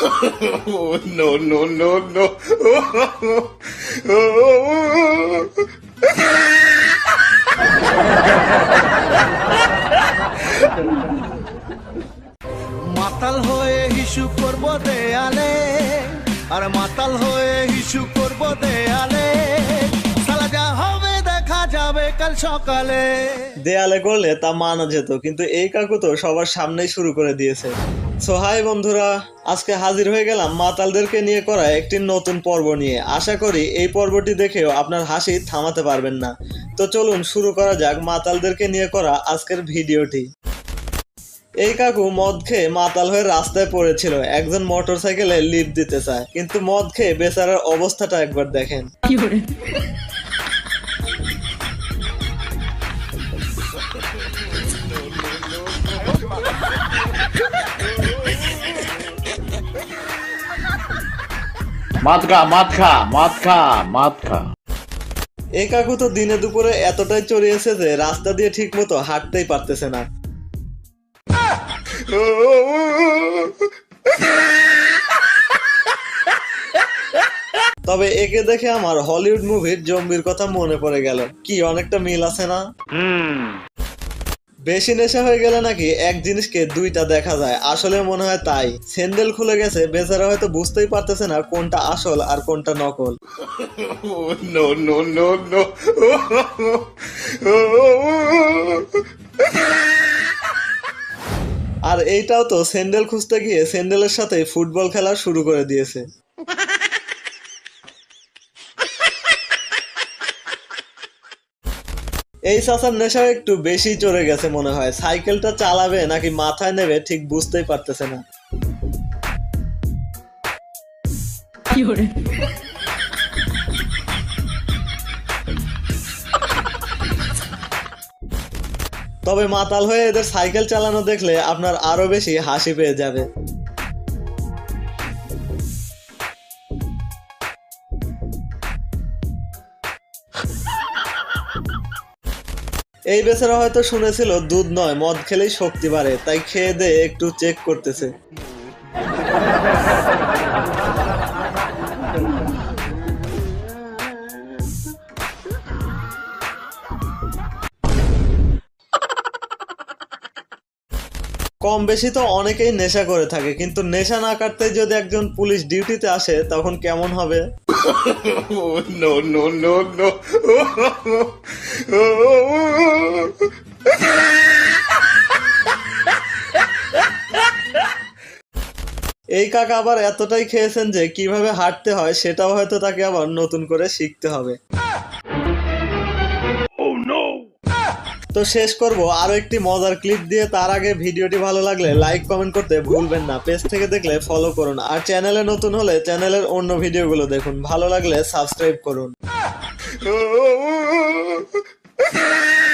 Oh, no, no, no, no. মাতাল হয়ে হিসু করব দেয়ালে আর মাতাল হয়ে হিসু করব দেয়ালে। সালা যা হবে দেখা যাবে কাল সকালে। দেয়ালে করলে তা মানা যেত কিন্তু এই কাকু তো সবার সামনেই শুরু করে দিয়েছে। সো হাই বন্ধুরা, আজকে হাজির হয়ে গেলাম মাতালদেরকে নিয়ে করা একটি নতুন পর্ব নিয়ে। আশা করি এই পর্বটি দেখেও আপনার হাসি থামাতে পারবেন না। তো চলুন শুরু করা যাক মাতালদেরকে নিয়ে করা আজকের ভিডিওটি। এই কাকু মদ খেয়ে মাতাল হয়ে রাস্তায় পড়েছিল। একজন মোটর সাইকেলে লিফট দিতে চায়। কিন্তু মদ খেয়ে বেচারার অবস্থাটা একবার দেখেন। মদ খা মদ খা খা এই কাকু তো দিনে দুপুরে এতটাই চড়িয়েছে যে রাস্তা দিয়ে ঠিক মতো হাঁটতেই পারতেছে না। তবে একে দেখে আমার হলিউড মুভির জম্বির কথা মনে পড়ে গেল। কি অনেকটা মিল আছে না? বেশি নেশা হয়ে গেলে নাকি এক জিনিসকে দুইটা দেখা যায়। আসলে মনে হয় তাই। স্যান্ডেল খুলে গেছে বেচারা হয়তো বুঝতেই পারতেছে না কোনটা আসল আর কোনটা নকল. আর এইটাও তো স্যান্ডেল খুঁজতে গিয়ে স্যান্ডেলের সাথে ফুটবল খেলা শুরু করে দিয়েছে। এই চাচার নেশা একটু বেশি চড়ে গেছে মনে হয়। সাইকেলটা চালাবে নাকি মাথায় নেবে ঠিক বুঝতেই পারতেছে না। তবে মাতাল হয়ে এদের সাইকেল চালানো দেখলে আপনার আরও বেশি হাসি পেয়ে যাবে। এই বেচারা হয়তো শুনেছিল, দুধ নয়, মদ খেলেই শক্তি বাড়ে, তাই খেয়ে দিয়ে একটু চেক করতেছে। কম বেশি তো অনেকেই নেশা করে থাকে, কিন্তু নেশা না কাটতে যদি একজন পুলিশ ডিউটিতে আসে, তখন কেমন হবে? Oh. এই কাকা আবার এতটাই খেয়েছেন যে কীভাবে হাঁটতে হয় সেটাও হয়তো তাকে আবার নতুন করে শিখতে হবে। তো শেষ করব আরও একটি মজার ক্লিপ দিয়ে। তার আগে ভিডিওটি ভালো লাগলে লাইক কমেন্ট করতে ভুলবেন না। পেজ থেকে দেখলে ফলো করুন। আর চ্যানেলে নতুন হলে চ্যানেলের অন্য ভিডিওগুলো দেখুন। ভালো লাগলে সাবস্ক্রাইব করুন। Oh, oh, oh. oh.